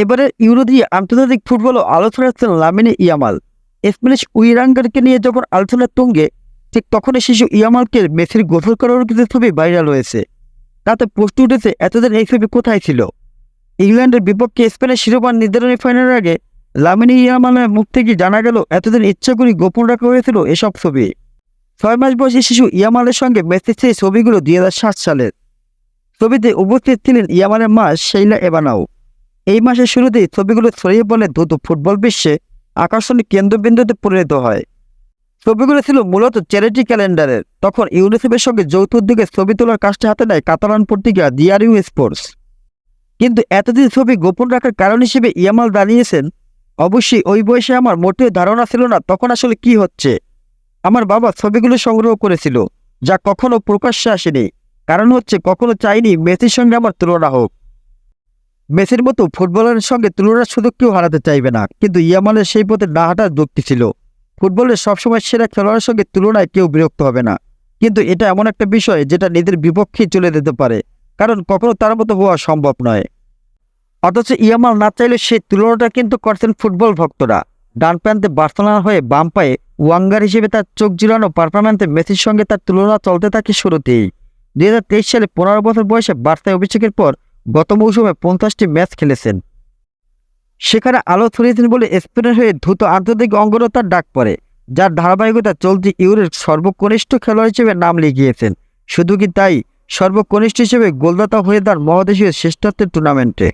এবারে ইউরো আন্তর্জাতিক ফুটবল ও আলোচনা আসছেন লামিনে ইয়ামাল। স্প্যানিশ উইরাঙ্গারকে নিয়ে যখন আলোচনার তুঙ্গে, ঠিক তখনই শিশু ইয়ামালকে মেসির গোসল করার কিছু ছবি ভাইরাল হয়েছে। তাতে পোস্ট উঠেছে, এতদিন এই ছবি কোথায় ছিল? ইংল্যান্ডের বিপক্ষে স্পেনের শিরোপা নির্ধারণী ফাইনালের আগে লামিনী ইয়ামালের মুখ থেকে জানা গেল, এতদিন ইচ্ছা করে গোপন রাখা হয়েছিল এসব ছবি। ছয় মাস বয়সী শিশু ইয়ামালের সঙ্গে মেসির সেই ছবিগুলো দুই হাজার সাত সালের। ছবিতে উপস্থিত ছিলেন ইয়ামালের মা সেইলা এবানাও। এই মাসের শুরুতেই ছবিগুলো ছড়িয়ে পড়লে দ্রুত ফুটবল বিশ্বে আকর্ষণীয় কেন্দ্রবিন্দুতে পরিণত হয়। ছবিগুলো ছিল মূলত চ্যারিটি ক্যালেন্ডারের তখন ইউনিসেফের সঙ্গে যৌথ উদ্যোগে ছবি তোলার কাজটি হাতে নেয় কাতালান পত্রিকা ডিআরইউ স্পোর্টস কিন্তু এতদিন ছবি গোপন রাখার কারণ হিসেবে ইয়ামাল দাঁড়িয়েছেন। অবশ্যই ওই বয়সে আমার মোটেও ধারণা ছিল না তখন আসলে কি হচ্ছে। আমার বাবা ছবিগুলো সংগ্রহ করেছিল, যা কখনো প্রকাশ্যে আসেনি। কারণ হচ্ছে কখনো চাইনি মেসির সঙ্গে আমার তুলনা হোক। মেসির মতো ফুটবলারের সঙ্গে তুলনার সুযোগ কেউ হারাতে চাইবে না। কিন্তু ইয়ামালের সেই পথে না হাঁটার যুক্তি ছিল। ফুটবলের সবসময় সেরা খেলোয়াড়ের সঙ্গে তুলনায় কেউ বিরক্ত হবে না। কিন্তু এটা এমন একটা বিষয় যেটা নিজের বিপক্ষেই চলে যেতে পারে। কারণ কখনো তার মতো হওয়া সম্ভব নয়। অথচ ইয়ামাল না চাইলে সেই তুলনাটা কিন্তু করছেন ফুটবল ভক্তরা। ডান প্রান্তে বার্সেলোনা হয়ে বাম পায়ে ওয়াঙ্গার হিসেবে তার চোখ জিরানো পারফরম্যান্সে মেসির সঙ্গে তার তুলনা চলতে থাকে শুরুতেই। দুই হাজার তেইশ সালে পনেরো বছর বয়সে বার্সায় অভিষেকের পর গত মৌসুমে পঞ্চাশটি ম্যাচ খেলেছেন। সেখানে আলো ছড়িয়েছেন বলে স্পেনের হয়ে দ্রুত আন্তর্জাতিক অঙ্গরতার ডাক পড়ে, যার ধারাবাহিকতা চলতি ইউরোর সর্বকনিষ্ঠ খেলোয়াড় হিসেবে নাম লিখিয়েছেন। শুধু কি তাই, সর্বকনিষ্ঠ হিসেবে গোলদাতা হয়ে তার মহাদেশীয় শ্রেষ্ঠত্বের টুর্নামেন্টে